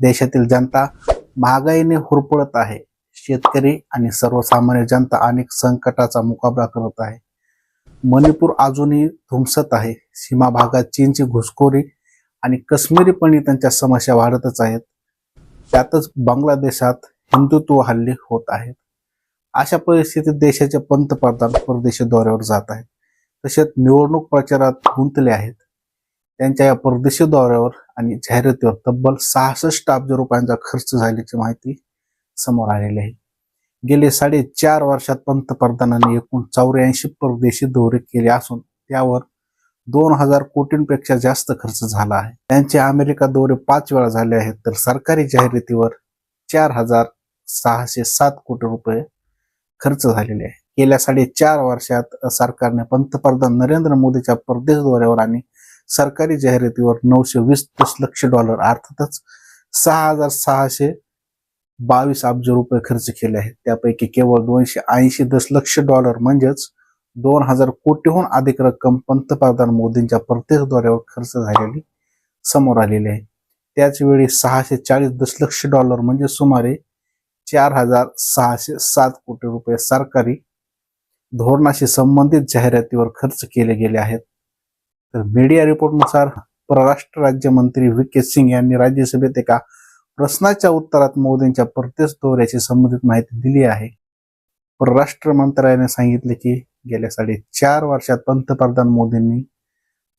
देशातील जनता महागाईने हुरपळत आहे. शेतकरी आणि सर्वसामान्य जनता अनेक संकटाचा मुकाबला करत आहे. मणिपूर अजूनही धुमसत आहे. सीमा भागात चीनची घुसखोरी आणि काश्मीरी त्यांच्या समस्या वाढतच आहेत. त्यातच बांगलादेशात हिंदुत्व हल्ले होत आहेत. अशा परिस्थितीत देशाचे पंतप्रधान परदेशी दौऱ्यावर जात आहेत. तसेच निवडणूक प्रचारात गुंतले आहेत. त्यांच्या या परदेशी दौऱ्यावर आणि जाहिरातीवर तब्बल सहासष्ट अब्ज रुपयांचा खर्च झाल्याची माहिती समोर आलेली आहे. गेले साडेचार वर्षात पंतप्रधानांनी एकूण चौऱ्याऐंशी परदेशी दौरे केले असून त्यावर दोन हजार कोटींपेक्षा जास्त खर्च झाला आहे. त्यांचे अमेरिका दौरे पाच वेळा झाले आहेत तर सरकारी जाहिरातीवर चार हजार सहाशे सात कोटी रुपये खर्च झालेले आहे. गेल्या साडेचार वर्षात सरकारने पंतप्रधान नरेंद्र मोदीच्या परदेश दौऱ्यावर आणि सरकारी जाहिरातीवर नऊशे वीस दशलक्ष डॉलर अर्थातच सहा हजार सहाशे बावीस अब्ज रुपये खर्च केले आहेत. त्यापैकी केवळ दोनशे ऐंशी दशलक्ष डॉलर म्हणजेच दोन हजार कोटीहून अधिक रक्कम पंतप्रधान मोदींच्या प्रत्येक दौऱ्यावर खर्च झालेली समोर आलेली आहे. त्याचवेळी सहाशे चाळीस दशलक्ष डॉलर म्हणजे सुमारे चार हजार सहाशे सात कोटी रुपये सरकारी धोरणाशी संबंधित जाहिरातीवर खर्च केले गेले आहेत. तर मीडिया रिपोर्टनुसार परराष्ट्र राज्यमंत्री व्ही के सिंग यांनी राज्यसभेत एका प्रश्नाच्या उत्तरात मोदींच्या परदेश दौऱ्याची संबंधित माहिती दिली आहे. परराष्ट्र मंत्रालयाने सांगितले की गेल्या साडेचार वर्षात पंतप्रधान मोदींनी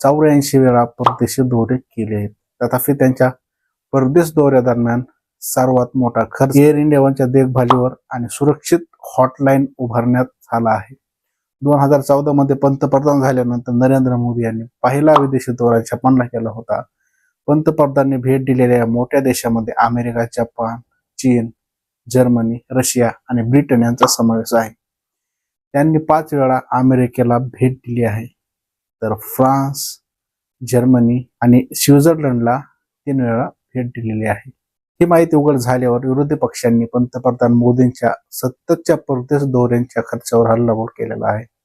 चौऱ्याऐंशी वेळा परदेशी दौरे केले आहेत. तथापि त्यांच्या परदेश दौऱ्यादरम्यान सर्वात मोठा खर्च एअर इंडियाच्या देखभालीवर आणि सुरक्षित हॉटलाईन उभारण्यात झाला आहे. दोन हजार चौदा मध्ये पंतप्रधान झाल्यानंतर नरेंद्र मोदी यांनी पहिला विदेशी दौरा जपानला केला होता. पंतप्रधानांनी भेट दिलेल्या मोठ्या देशामध्ये अमेरिका जपान चीन जर्मनी रशिया आणि ब्रिटन यांचा समावेश आहे. त्यांनी पाच वेळा अमेरिकेला भेट दिली आहे. तर फ्रान्स जर्मनी आणि स्वित्झर्लंडला तीन वेळा भेट दिलेली आहे. ही माहिती उघड झाल्यावर विरोधी पक्षांनी पंतप्रधान मोदींच्या सततच्या परदेश दौऱ्यांच्या खर्चावर हल्लाबोल केलेला आहे.